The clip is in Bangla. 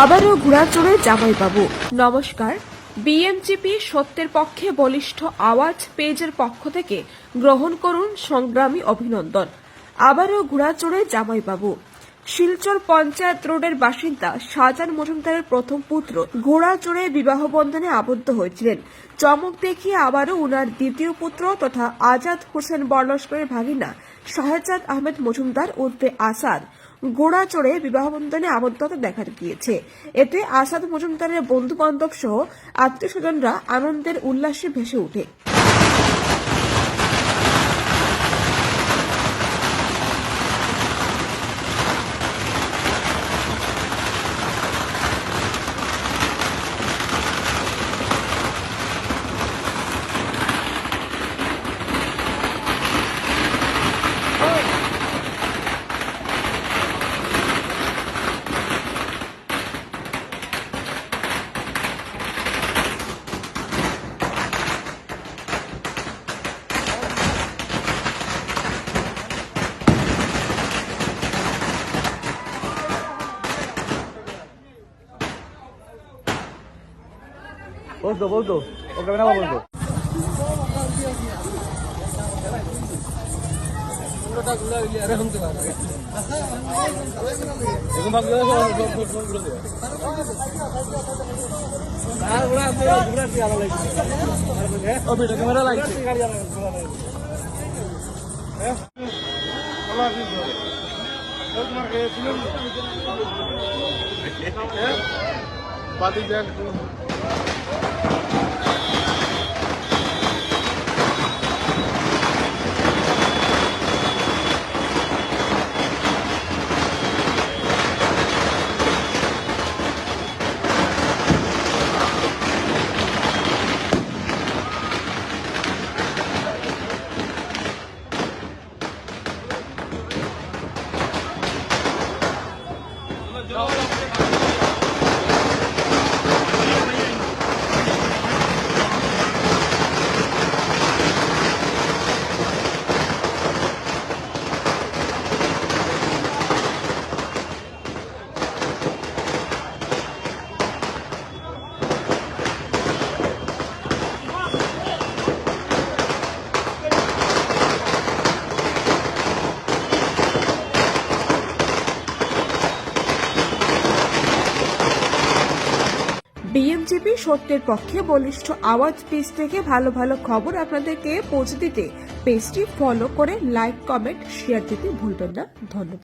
আবারও ঘোড়াচড়ে জামাইবাবু নমস্কার। বিএমজিপি সত্যের পক্ষে বলিষ্ঠ আওয়াজ পেজের পক্ষ থেকে গ্রহণ করুন সংগ্রামী অভিনন্দন। আবারও ঘোড়াচড়ে জামাইবাবু শিলচর পঞ্চায়েত রোডের বাসিন্দা শাহজাহান মজুমদারের প্রথম পুত্র ঘোড়াচড়ে বিবাহ বন্ধনে আবদ্ধ হয়েছিলেন। চমক দেখিয়ে আবারও উনার দ্বিতীয় পুত্র তথা আজাদ হোসেন বরলস্করের ভাগিনা শাহজাদ আহমেদ মজুমদার উর্ফে আসাদ। গোড়া চড়ে বিবাহবন্ধনে আবদ্ধতা দেখা গিয়েছে। এতে আসাদ মজুমদারের বন্ধু বান্ধব সহ আত্মীয় স্বজনরা আনন্দের উল্লাসে ভেসে ওঠে। বলতো বলতো ওকে না বলতো ক্যামেরা লাগছে পাতি ব্যাগ বিএমজিপি সত্যের পক্ষে বলিষ্ঠ আওয়াজ পেজ থেকে ভালো ভালো খবর আপনাদেরকে পৌঁছে দিতে পেজটি ফলো করে লাইক কমেন্ট শেয়ার দিতে ভুলবেন না। ধন্যবাদ।